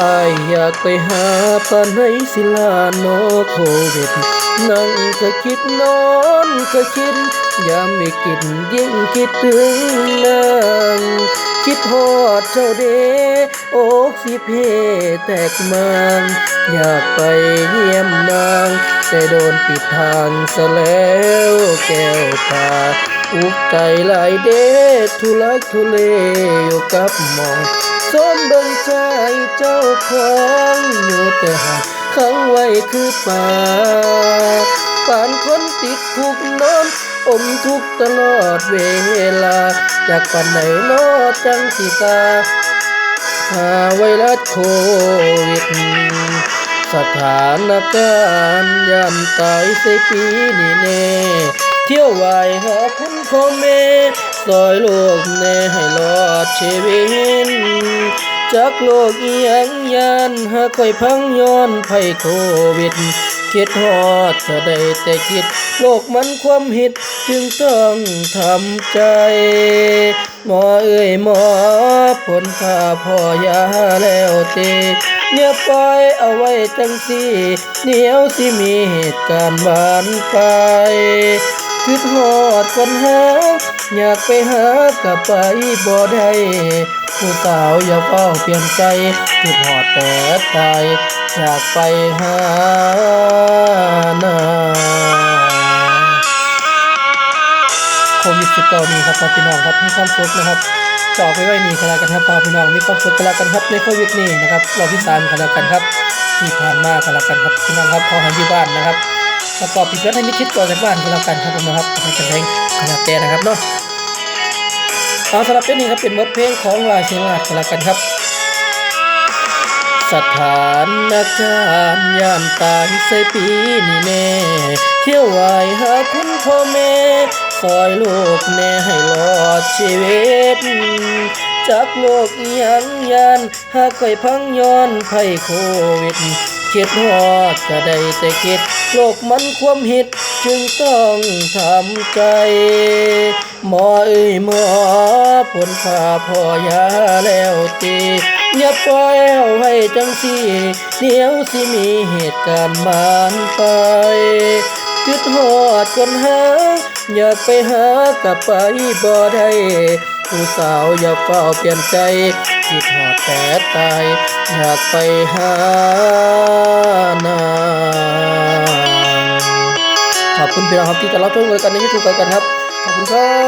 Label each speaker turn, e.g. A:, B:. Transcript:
A: อายอยากไปหาปานให้สิลาโนโควิดนั่งก็คิดนอนก็คิดยามไม่กินยิ่งคิดถึงนางคิดฮอดเจ้าเดโอกสิเพแตกมันอยากไปเยี่ยมนาง แต่โดนปิดทางซะแล้วแก้วตาอุกใจหลายเดทุลักทุเลอยู่กับหมองสมเบิ่งใจ เจ้าของอยู่แต่หากขังไว้คือป่าป่านคนติดคุกนอน อมทุกตลอดเวลา จากปันไหนนอจังสิกาหาไวรัสโควิดสถานการณ์ยามตายใส่ปีนี้แน่เที่ยวไหวหาคุณพ่อแม่ซอยโลกแน่ให้รอดชีวิต จากโลกอีหยังยานหาค่อยพังย้อนภัยโควิดคิดฮอดก็ได้แต่คิด โลกมันความหิดจึงต้องทำใจ หมอเอ้ยหมอผลข้าพ่อยาแล้วเตเนี่ยปล่อยเอาไว้จังสิเดี๋ยวสิมีเหตุการณ์บานไปลาย คิดฮอดคนหาอยากไปหากับไปบ่ได้ผู้สาวอย่าเฝ้าเปลี่ยนใจคิดฮอดแต่ตายอยากไปหานาโควิด19นี้ครับพ่อพี่น้องครับมีความสุขนะครับจอไว้ไว้นี่กันแล้วกันครับพ่อพี่น้องมีความสุขกันแล้วกันครับในโควิดนี้นะครับเรอบที่สามกันแล้วกันครับที่ผ่านมากันแล้วกันครับพี่น้องครับขอให้ที่บ้านนะครับ แล้วก็ปิดไว้ให้มิดชิดก่อนจากบ้านกันแล้วกันครับผมนะครับให้เป็นเพลงขนาดแต่นะครับเนาะเอาสำหรับเพลงนี้ครับเป็นบทเพลงของราชินากันแล้วกันครับ สถานการณ์ยามตายใส่ปีนี่แน่เที่ยวไหวหาคุณพ่อแม่ซอยลูกแน่ให้รอดชีวิตจากโลกยังยานหากค่พังย้อนภัยโควิด คิดฮอดก็ได้แต่คิด โลกมันความหิดจึงต้องทำใจหมอเอ้ยหมอผลผ่าพอยาแล้วตีอย่าปล่อยเอาไว้จังสิเดี๋ยวสิมีเหตุการณ์บานไปคิดฮอดคนหา อยากไปหากับไปบ่ได้ ผู้สาวอย่าเฝ้าเปลี่ยนใจคิดฮอดแต่ตายอยากไปหานางขอบคุณพี่น้องครับที่จะรับชมกันในยูทูบกันครับ ขอบคุณครับ